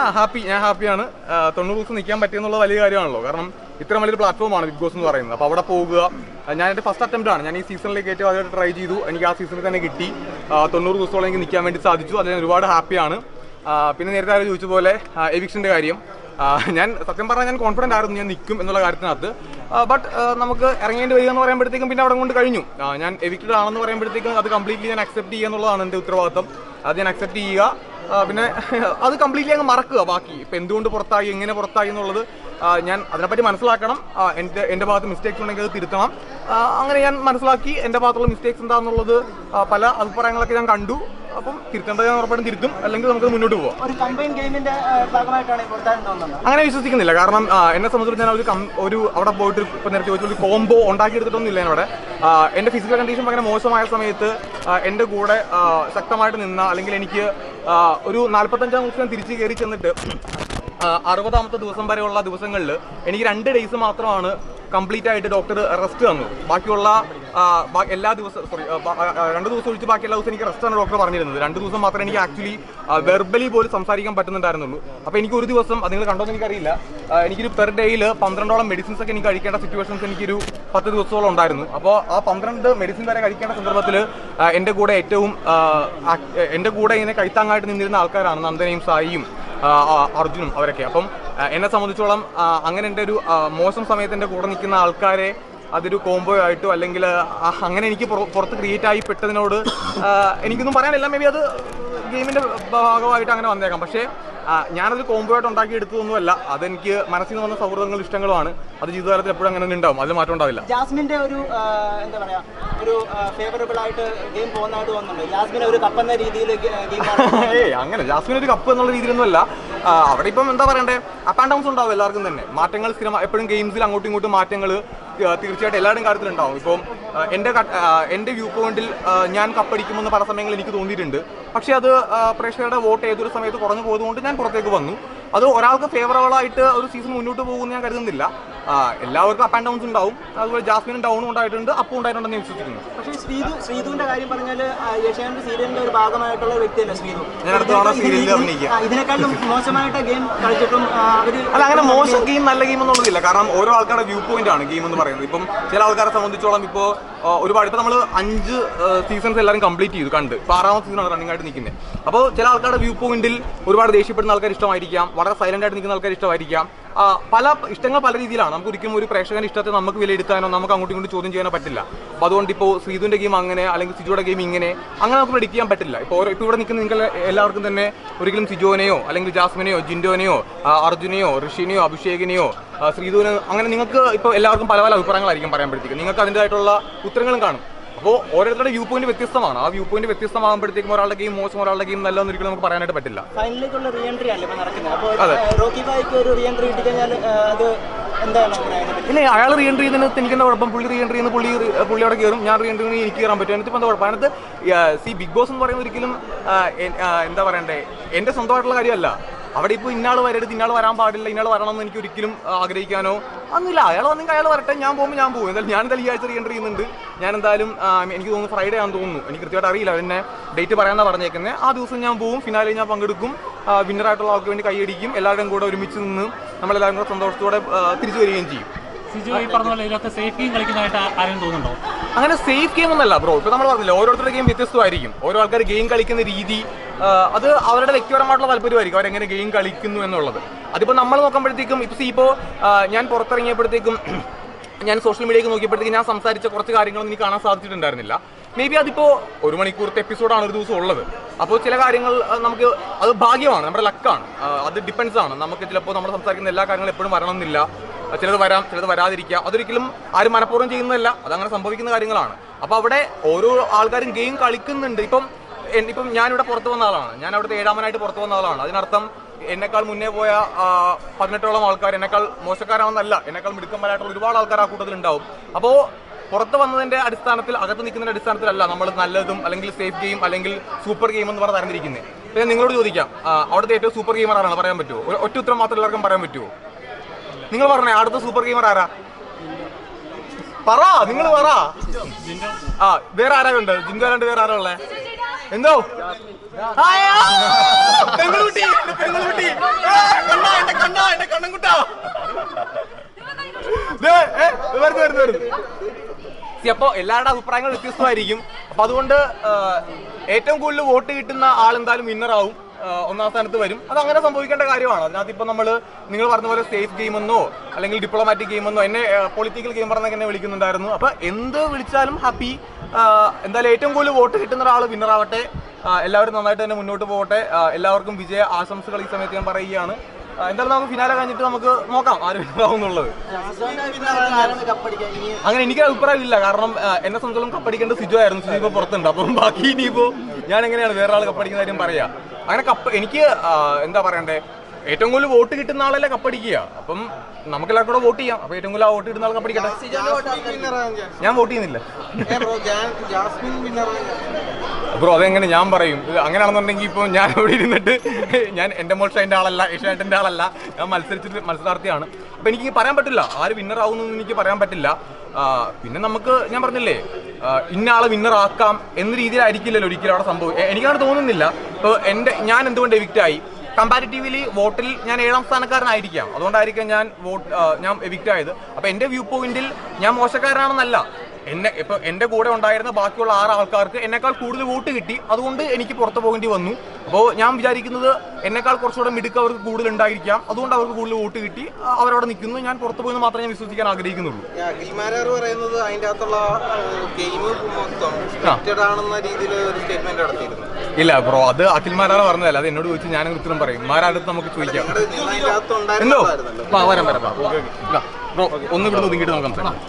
ആ ഹാപ്പി. ഞാൻ ഹാപ്പിയാണ്. തൊണ്ണൂറ് ദിവസം നിൽക്കാൻ പറ്റിയെന്നുള്ള വലിയ കാര്യമാണല്ലോ. കാരണം ഇത്ര വലിയൊരു പ്ലാറ്റ്ഫോമാണ് ബിഗ് ബോസ് എന്ന് പറയുന്നത്. അപ്പോൾ അവിടെ പോകുക. ഞാൻ എന്റെ ഫസ്റ്റ് അറ്റംപ്റ്റ് ആണ്. ഞാൻ ഈ സീസണിലേക്ക് ഏറ്റവും ആദ്യമായിട്ട് ട്രൈ ചെയ്തു. എനിക്ക് ആ സീസണിൽ തന്നെ കിട്ടി. തൊണ്ണൂറ് ദിവസത്തോളം എനിക്ക് നിൽക്കാൻ വേണ്ടി സാധിച്ചു. അതിൽ ഞാൻ ഒരുപാട് ഹാപ്പിയാണ്. പിന്നെ നേരത്തെ ആരും ചോദിച്ച പോലെ എവിക്ഷന്റെ കാര്യം. ഞാൻ സത്യം പറഞ്ഞാൽ ഞാൻ കോൺഫിഡന്റ് ആയിരുന്നു ഞാൻ നിൽക്കും എന്നുള്ള കാര്യത്തിനകത്ത്. ബട്ട് നമുക്ക് ഇറങ്ങേണ്ടി വരിക എന്ന് പറയുമ്പോഴത്തേക്കും പിന്നെ അവിടെ കൊണ്ട് കഴിഞ്ഞു. ഞാൻ എവിക്റ്റഡ് ആണെന്ന് പറയുമ്പോഴത്തേക്കും അത് കംപ്ലീറ്റ്ലി ഞാൻ അക്സെപ്റ്റ് ചെയ്യുക എന്നുള്ളതാണ് എന്റെ ഉത്തരവാദിത്തം. അത് ഞാൻ അക്സെപ്റ്റ് ചെയ്യുക. പിന്നെ അത് കംപ്ലീറ്റ്ലി അങ്ങ് മറക്കുക ബാക്കി. ഇപ്പം എന്തുകൊണ്ട് പുറത്തായി എങ്ങനെ പുറത്തായി എന്നുള്ളത് ഞാൻ അതിനെപ്പറ്റി മനസ്സിലാക്കണം. എന്റെ എന്റെ ഭാഗത്ത് മിസ്റ്റേക്സ് ഉണ്ടെങ്കിൽ അത് തിരുത്തണം. അങ്ങനെ ഞാൻ മനസ്സിലാക്കി എന്റെ ഭാഗത്തുള്ള മിസ്റ്റേക്സ് എന്താണെന്നുള്ളത് പല അഭിപ്രായങ്ങളൊക്കെ ഞാൻ കണ്ടു. അപ്പം തിരുത്തേണ്ടത് ഞാൻ ഉറപ്പായിട്ടും തിരുത്തും. അല്ലെങ്കിൽ നമുക്ക് മുന്നോട്ട് പോവാം. അങ്ങനെ വിശ്വസിക്കുന്നില്ല. കാരണം എന്നെ സംബന്ധിച്ച് ഞാൻ ഒരു ഒരു അവിടെ പോയിട്ട് ഇപ്പം നേരത്തെ ചോദിച്ചു ഒരു കോംബോ ഉണ്ടാക്കിയെടുത്തിട്ടൊന്നും ഇല്ല അവിടെ എന്റെ ഫിസിക്കൽ കണ്ടീഷൻ ഭയങ്കര മോശമായ സമയത്ത് എന്റെ കൂടെ ശക്തമായിട്ട് നിന്ന അല്ലെങ്കിൽ എനിക്ക് ഒരു നാൽപ്പത്തഞ്ചാം ദിവസം തിരിച്ച് കയറി ചെന്നിട്ട് അറുപതാമത്തെ ദിവസം വരെയുള്ള ദിവസങ്ങളിൽ എനിക്ക് രണ്ട് ഡേയ്സ് മാത്രമാണ് കംപ്ലീറ്റ് ആയിട്ട് ഡോക്ടർ റെസ്റ്റ് തന്നു. ബാക്കിയുള്ള എല്ലാ ദിവസം സോറി രണ്ട് ദിവസം ഒഴിച്ച് ബാക്കി എല്ലാ ദിവസം എനിക്ക് റെസ്റ്റ് ആണ് ഡോക്ടർ പറഞ്ഞിരുന്നത്. രണ്ട് ദിവസം മാത്രമേ എനിക്ക് ആക്ച്വലി വെർബലി പോലും സംസാരിക്കാൻ പറ്റുന്നുണ്ടായിരുന്നുള്ളൂ. അപ്പോൾ എനിക്ക് ഒരു ദിവസം നിങ്ങൾ കണ്ടോന്ന് എനിക്കറിയില്ല. എനിക്കൊരു പെർ ഡേയിൽ പന്ത്രണ്ടോളം മെഡിസിൻസ് ഒക്കെ എനിക്ക് കഴിക്കേണ്ട സിറ്റുവേഷൻസ് എനിക്കൊരു പത്ത് ദിവസത്തോളം ഉണ്ടായിരുന്നു. അപ്പോൾ ആ പന്ത്രണ്ട് മെഡിസിൻ വരെ കഴിക്കേണ്ട സന്ദർഭത്തിൽ എന്റെ കൂടെ ഏറ്റവും എന്റെ കൂടെ ഇങ്ങനെ കൈത്താങ്ങായിട്ട് നിന്നിരുന്ന ആൾക്കാരാണ് നന്ദനയും സായിയും. അർജുനും അവരൊക്കെ. അപ്പം എന്നെ സംബന്ധിച്ചോളം അങ്ങനെ എന്റെ ഒരു മോശം സമയത്ത് എന്റെ കൂടെ നിൽക്കുന്ന ആൾക്കാരെ അതൊരു കോംബോ ആയിട്ടോ അല്ലെങ്കിൽ അങ്ങനെ എനിക്ക് പുറ- പുറത്ത് ക്രിയേറ്റ് ആയി പെട്ടതിനോട് എനിക്കൊന്നും പറയാനില്ല. മേ ബി അത് ഗെയിമിന്റെ ഭാഗമായിട്ട് അങ്ങനെ വന്നേക്കാം. പക്ഷേ ഞാനത് കോംബോ ആയിട്ട് ഉണ്ടാക്കി എടുത്തതൊന്നുമല്ല. അതെനിക്ക് മനസ്സിൽ നിന്ന് വന്ന സൗഹൃദങ്ങളും ഇഷ്ടങ്ങളുമാണ്. അത് ജീവിതകാലത്തിൽ എപ്പോഴും അങ്ങനെ ഉണ്ടാവും. അതിൽ മാറ്റം ഉണ്ടാവില്ല. ജാസ്മിന്റെ ഒരു എന്താ പറയാ ഒരു ഫേവറബിൾ ആയിട്ട് ഗെയിം പോകുന്നതായിട്ട് തോന്നുന്നുണ്ട്. ജാസ്മിൻ ഒരു കപ്പെന്ന രീതിയിൽ ഗെയിം ഏയ് അങ്ങനെ. ജാസ്മിൻ ഒരു കപ്പ് എന്നുള്ള രീതിയിലൊന്നുമല്ല. അവിടെ ഇപ്പം എന്താ പറയണ്ടേ? അപ്പ് ആൻഡ് ഡൗൺസ് ഉണ്ടാവും എല്ലാവർക്കും തന്നെ. മാറ്റങ്ങൾ സ്ഥിരം എപ്പോഴും ഗെയിംസിൽ അങ്ങോട്ടും ഇങ്ങോട്ടും മാറ്റങ്ങൾ തീർച്ചയായിട്ടും എല്ലാവരും കാര്യത്തിലുണ്ടാവും. ഇപ്പം എന്റെ എന്റെ വ്യൂ പോയിന്റിൽ ഞാൻ കപ്പടിക്കുമെന്ന് പല സമയങ്ങളിൽ എനിക്ക് തോന്നിയിട്ടുണ്ട്. പക്ഷേ അത് പ്രേക്ഷകരുടെ വോട്ട് ഏതൊരു സമയത്ത് കുറഞ്ഞു പോയതുകൊണ്ട് ഞാൻ പുറത്തേക്ക് വന്നു. അത് ഒരാൾക്ക് ഫേവറബിൾ ആയിട്ട് ഒരു സീസൺ മുന്നോട്ട് പോകുമെന്ന് ഞാൻ കരുതുന്നില്ല. ആ, എല്ലാവർക്കും അപ്പ് ആൻഡ് ഡൗൺസ് ഉണ്ടാവും. അതുപോലെ ജാസ്മിനും ഡൗൺ ഉണ്ടായിട്ടുണ്ട് അപ്പും ഉണ്ടായിട്ടുണ്ടെന്ന് ഞാൻ വിശ്വസിക്കുന്നു. പക്ഷേ ശ്രീതു ശ്രീതുവിന്റെ കാര്യം പറഞ്ഞാൽ സീരിയലിന്റെ ഒരു ഭാഗമായിട്ടുള്ള വ്യക്തിയല്ല ശ്രീതു? ഞാൻ അടുത്ത തവണ സീരിയലിൽ അഭിനയിക്കാം. ആ, മോശമായിട്ട് ഗെയിം കളിച്ചിട്ടും അവർ അല്ല അങ്ങനെ മോശം ഗെയിം നല്ല ഗെയിം എന്നുള്ളതില്ല കാരണം ഓരോ ആൾക്കാരുടെ വ്യൂ പോയിന്റ് ആണ് ഗെയിം എന്ന് പറയുന്നത്. ഇപ്പം ചില ആൾക്കാരെ സംബന്ധിച്ചോളം ഇപ്പോ ഒരുപാട് ഇപ്പൊ നമ്മൾ അഞ്ച് സീസൺസ് എല്ലാവരും കംപ്ലീറ്റ് ചെയ്തു കണ്ട്. ഇപ്പോൾ ആറാമത്തെ സീസണാണ് റണ്ണിംഗ് ആയിട്ട് നിൽക്കുന്നത് അപ്പോൾ ചില ആൾക്കാരുടെ വ്യൂ പോയിന്റിൽ ഒരുപാട് ദേഷ്യപ്പെടുന്ന ആൾക്കാർ ഇഷ്ടമായിരിക്കാം. വളരെ സൈലന്റ് ആയിട്ട് നിൽക്കുന്ന ആൾക്കാർ ഇഷ്ടമായിരിക്കാം. പല ഇഷ്ടങ്ങൾ പല രീതിയിലാണ്. നമുക്ക് ഒരിക്കലും ഒരു പ്രേക്ഷകന്റെ ഇഷ്ടത്തെ നമുക്ക് വിലയിരുത്താനോ നമുക്ക് അങ്ങോട്ടും ഇങ്ങോട്ടും ചോദ്യം ചെയ്യാനോ പറ്റില്ല. അപ്പോൾ അതുകൊണ്ട് ഇപ്പോൾ ശ്രീതുവിന്റെ ഗെയിം അങ്ങനെ അല്ലെങ്കിൽ സിജുയുടെ ഗെയിം ഇങ്ങനെ അങ്ങനെ നമുക്ക് predict ചെയ്യാൻ പറ്റില്ല. ഇപ്പോൾ ഇപ്പോൾ ഇവിടെ നിൽക്കുന്ന നിങ്ങൾ എല്ലാവർക്കും തന്നെ ഒരിക്കലും സിജോനെയോ അല്ലെങ്കിൽ ജാസ്മിനെയോ ജിൻഡോനെയോ അർജുനെയോ ഋഷിനെയോ അഭിഷേകിനെയോ ശ്രീധുവിന് അങ്ങനെ നിങ്ങൾക്ക് ഇപ്പോൾ എല്ലാവർക്കും പല പല അഭിപ്രായങ്ങളായിരിക്കും പറയാൻ നിങ്ങൾക്ക് അതിന്റെതായിട്ടുള്ള ഉത്തരങ്ങളും കാണും. അപ്പോൾ ഓരോരുത്തരുടെ വ്യൂ പോയിന്റ് വ്യത്യസ്തമാണ്. ആ വ്യൂ പോയിന്റ് വ്യത്യസ്തമാകുമ്പോഴത്തേക്കും ഒരാളുടെ ഗെയിം മോശം ഒരാളുടെ ഗെയിം നല്ലതെന്ന് ഒരിക്കലും നമുക്ക് പറയാനായിട്ട് പറ്റില്ല. ഫൈനലിലേക്കുള്ള റീഎൻട്രി അല്ലേ നടക്കുന്നത്? അപ്പോൾ റോക്കി ബായിക്ക് ഒരു റീഎൻട്രി കിട്ടിക്കഴിഞ്ഞാൽ ആ, അത് എന്താണ് അങ്ങനെ അതിനെപ്പറ്റി? ഇല്ല അയാൾ റീ എൻട്രി ചെയ്യുന്നതിന് എനിക്ക് എന്താ കുഴപ്പം? പുള്ളി റീ എൻട്രി ചെയ്യുന്ന പുള്ളി പുള്ളി അവിടെ കയറും ഞാൻ റീ എൻട്രി ചെയ്യുന്ന എനിക്ക് കയറാൻ പറ്റും. എന്നിട്ട് എന്താ കുഴപ്പം? അതിനകത്ത് സി ബിഗ് ബോസ് എന്ന് പറയുന്നത് ഒരിക്കലും എന്താ പറയണ്ടേ? എന്റെ സ്വന്തമായിട്ടുള്ള കാര്യമല്ല. അവിടെ ഇപ്പോൾ ഇന്നാൾ വരരുത് ഇന്നാൾ വരാൻ പാടില്ല ഇന്നാൾ വരണമെന്ന് എനിക്ക് ഒരിക്കലും ആഗ്രഹിക്കാനോ അന്നില്ല അയാൾ വന്നെങ്കിൽ അയാൾ വരട്ടെ ഞാൻ പോകുമ്പോൾ ഞാൻ പോകും. എന്തായാലും ഞാൻ എന്തായാലും ഈ ആഴ്ച റീ എൻട്രി ചെയ്യുന്നുണ്ട്. ഞാൻ എന്തായാലും എനിക്ക് തോന്നുന്നു ഫ്രൈഡേ ആണെന്ന് തോന്നുന്നു. എനിക്ക് കൃത്യമായിട്ട് അറിയില്ല. എന്നെ ഡേറ്റ് പറയാനാ പറഞ്ഞേക്കുന്നത് ആ ദിവസം ഞാൻ പോകും ഫിനാലെ ഞാൻ പങ്കെടുക്കും. വിന്നറായിട്ടുള്ള ആൾക്ക് വേണ്ടി കൈയടിക്കും. എല്ലാവരുടെയും കൂടെ ഒരുമിച്ച് നിന്ന് നമ്മളെല്ലാവരും കൂടെ സന്തോഷത്തോടെ തിരിച്ചു വരികയും ചെയ്യും. സിജു ഈ പറഞ്ഞ പോലെ ഇതിനകത്ത് സേഫ് ഗെയിം കളിക്കുന്നതായിട്ട് ആരെയും തോന്നുന്നുണ്ടോ? അങ്ങനെ സേഫ് ഗെയിം ഒന്നല്ല ബ്രോ ഇപ്പൊ നമ്മൾ പറഞ്ഞില്ല ഓരോരുത്തരുടെ ഗെയിം വ്യത്യസ്തമായിരിക്കും. ഓരോ ആൾക്കാർ ഗെയിം കളിക്കുന്ന രീതി അത് അവരുടെ വ്യക്തിപരമായിട്ടുള്ള താല്പര്യമായിരിക്കും. അവരെങ്ങനെ ഗെയിം കളിക്കുന്നു എന്നുള്ളത്. അതിപ്പോ നമ്മൾ നോക്കുമ്പോഴത്തേക്കും ഇപ്പൊ ഇപ്പോ ഞാൻ പുറത്തിറങ്ങിയപ്പോഴത്തേക്കും ഞാൻ സോഷ്യൽ മീഡിയയ്ക്ക് നോക്കിയപ്പോഴത്തേക്കും ഞാൻ സംസാരിച്ച കുറച്ച് കാര്യങ്ങളൊന്നും എനിക്ക് കാണാൻ സാധിച്ചിട്ടുണ്ടായിരുന്നില്ല. മേ ബി അതിപ്പോ ഒരു മണിക്കൂറത്തെ എപ്പിസോഡാണ് ഒരു ദിവസം ഉള്ളത്. അപ്പോൾ ചില കാര്യങ്ങൾ നമുക്ക് അത് ഭാഗ്യമാണ് നമ്മുടെ ലക്കാണ് അത് ഡിപ്പെൻസ് ആണ്. നമുക്ക് ചിലപ്പോൾ നമ്മൾ സംസാരിക്കുന്ന എല്ലാ കാര്യങ്ങളും എപ്പോഴും വരണമെന്നില്ല. ചിലത് വരാം ചിലത് വരാതിരിക്കാം. അതൊരിക്കലും ആരും മനഃപൂർവം ചെയ്യുന്നതല്ല. അതങ്ങനെ സംഭവിക്കുന്ന കാര്യങ്ങളാണ്. അപ്പോൾ അവിടെ ഓരോ ആൾക്കാരും ഗെയിം കളിക്കുന്നുണ്ട്. ഇപ്പം ഇപ്പം ഞാനിവിടെ പുറത്തു വന്ന ആളാണ്. ഞാൻ അവിടുത്തെ ഏഴാമനായിട്ട് പുറത്തു വന്ന ആളാണ്. അതിനർത്ഥം എന്നെക്കാൾ മുന്നേ പോയ പതിനെട്ടോളം ആൾക്കാർ എന്നെക്കാൾ മോശക്കാരാണെന്നല്ല. എന്നെക്കാൾ മിടുക്കന്മാരായിട്ടുള്ള ഒരുപാട് ആൾക്കാർ ആ കൂട്ടത്തിൽ ഉണ്ടാവും അപ്പോൾ പുറത്ത് വന്നതിന്റെ അടിസ്ഥാനത്തിൽ അകത്ത് നിൽക്കുന്നതിന്റെ അടിസ്ഥാനത്തിലല്ല നമ്മൾ നല്ലതും അല്ലെങ്കിൽ സേഫ് ഗെയിം അല്ലെങ്കിൽ സൂപ്പർ ഗെയിം എന്ന് പറഞ്ഞ് തരംതിരിക്കുന്നത് പിന്നെ നിങ്ങളോട് ചോദിക്കാം. അവിടുത്തെ ഏറ്റവും സൂപ്പർ ഗെയിമർ ആരാണ് പറയാൻ പറ്റുമോ ഒറ്റ ഉത്തരം മാത്രം എല്ലാവർക്കും പറയാൻ പറ്റുമോ നിങ്ങൾ പറഞ്ഞേ അടുത്ത സൂപ്പർ ഗെയിമർ ആരാ? പറ നിങ്ങൾ പറ. ആ വേറെ ആരാകുണ്ട് ജിൻഡോ അല്ലാണ്ട് വേറെ ആരാ ഉള്ളേ? എന്തോ? പെൺകുട്ടി അപ്പോ എല്ലാവരുടെ അഭിപ്രായങ്ങൾ വ്യത്യസ്തമായിരിക്കും. അപ്പൊ അതുകൊണ്ട് ഏറ്റവും കൂടുതൽ വോട്ട് കിട്ടുന്ന ആൾ എന്തായാലും വിന്നറാവും ഒന്നാം സ്ഥാനത്ത് വരും. അത് അങ്ങനെ സംഭവിക്കേണ്ട കാര്യമാണ്. അതിനകത്ത് ഇപ്പൊ നമ്മൾ നിങ്ങൾ പറഞ്ഞ പോലെ സേഫ് ഗെയിം എന്നോ അല്ലെങ്കിൽ ഡിപ്ലോമാറ്റിക് ഗെയിം എന്നോ പൊളിറ്റിക്കൽ ഗെയിം പറഞ്ഞൊക്കെ എന്നെ വിളിക്കുന്നുണ്ടായിരുന്നു. അപ്പൊ എന്ത് വിളിച്ചാലും ഹാപ്പി എന്തായാലും ഏറ്റവും കൂടുതൽ വോട്ട് കിട്ടുന്ന ഒരാൾ വിന്നർ ആവട്ടെ. എല്ലാവരും നന്നായിട്ട് തന്നെ മുന്നോട്ട് പോകട്ടെ. എല്ലാവർക്കും വിജയ ആശംസകൾ ഈ സമയത്ത് ഞാൻ പറയുകയാണ്. എന്തായാലും നമുക്ക് ഫിനാലെ കഴിഞ്ഞിട്ട് നമുക്ക് നോക്കാം ആര് ഇനി അങ്ങനെ എനിക്ക് അഭിപ്രായം ഇല്ല കാരണം എന്നെ സംബന്ധിച്ചോളം കപ്പടിക്കേണ്ട സിജു ആയിരുന്നു. സിജു ഇപ്പൊ പുറത്തുണ്ട്. അപ്പം ബാക്കി ഇനിയിപ്പോ ഞാൻ എങ്ങനെയാണ് വേറെ ആൾ കപ്പടിക്കുന്ന കാര്യം പറയാ. അങ്ങനെ കപ്പ് എനിക്ക് എന്താ പറയണ്ടേ? ഏറ്റവും കൂടുതൽ വോട്ട് കിട്ടുന്ന ആളല്ലേ കപ്പടിക്കുക അപ്പം നമുക്ക് എല്ലാവർക്കും കൂടെ വോട്ട് ചെയ്യാം. അപ്പൊ ഏറ്റവും കൂടുതൽ ആ വോട്ട് കിട്ടുന്ന ആൾ കപ്പടിക്കട്ടെ ഞാൻ വോട്ട് ചെയ്യുന്നില്ല. ബ്രോ അതെങ്ങനെ ഞാൻ പറയും? അങ്ങനെ അങ്ങനെയാണെന്നുണ്ടെങ്കിൽ ഇപ്പോൾ ഞാൻ ഇവിടെ ഇരുന്നിട്ട് ഞാൻ എന്റെ മോൾ ഷൈന്റെ ആളല്ല ഏഷ്യാനെറ്റിന്റെ ആളല്ല. ഞാൻ മത്സരിച്ചിട്ട് മത്സരാർത്ഥിയാണ്. അപ്പോൾ എനിക്ക് പറയാൻ പറ്റില്ല. ആര് വിന്നർ എന്ന് എനിക്ക് പറയാൻ പറ്റില്ല. പിന്നെ നമുക്ക് ഞാൻ പറഞ്ഞില്ലേ ഇന്ന ആളെ വിന്നർ ആക്കാം എന്ന രീതിയിലായിരിക്കില്ലല്ലോ ഒരിക്കലും അവിടെ സംഭവം. എനിക്കങ്ങനെ തോന്നുന്നില്ല. ഇപ്പോൾ എന്റെ ഞാൻ എന്തുകൊണ്ട് എവിക്റ്റ് ആയി? കമ്പാരിറ്റീവ്ലി വോട്ടിൽ ഞാൻ ഏഴാം സ്ഥാനക്കാരനായിരിക്കാം. അതുകൊണ്ടായിരിക്കാം ഞാൻ വോട്ട് ഞാൻ എവിക്റ്റ് ആയത്. അപ്പോൾ എന്റെ വ്യൂ പോയിന്റിൽ ഞാൻ മോശക്കാരനാണെന്നല്ല. എന്നെ ഇപ്പൊ എന്റെ കൂടെ ഉണ്ടായിരുന്ന ബാക്കിയുള്ള ആറ് ആൾക്കാർക്ക് എന്നെക്കാൾ കൂടുതൽ വോട്ട് കിട്ടി. അതുകൊണ്ട് എനിക്ക് പുറത്തു പോകേണ്ടി വന്നു. അപ്പോൾ ഞാൻ വിചാരിക്കുന്നത് എന്നെക്കാൾ കുറച്ചുകൂടെ മിടുക്ക് അവർക്ക് കൂടുതൽ ഉണ്ടായിരിക്കാം. അതുകൊണ്ട് അവർക്ക് കൂടുതൽ വോട്ട് കിട്ടി. അവരവിടെ നിൽക്കുന്നു. ഞാൻ പുറത്തു പോയെന്ന് മാത്രമേ ഞാൻ വിശ്വസിക്കാൻ ആഗ്രഹിക്കുന്നുള്ളൂ. പറയുന്നത് അതിന്റെ അകത്തുള്ള ഗെയിം മൊത്തം രീതിയിൽ ഒരു സ്റ്റേറ്റ്മെന്റ് നടത്തിയിരുന്നു. ഇല്ല ബ്രോ അത് അഖിൽമാരാണ് പറഞ്ഞതല്ല. അത് എന്നോട് ചോദിച്ചു ഞാൻ ഉത്തരം പറയും. മാരാടുത്ത് നമുക്ക് ചോദിക്കാം. എന്തോ? വരാം വരാം. ബ്രോ ഒന്ന് ഇവിടുന്ന് ഒതുങ്ങിയിട്ട് നോക്കാം. സംസാരിക്കാം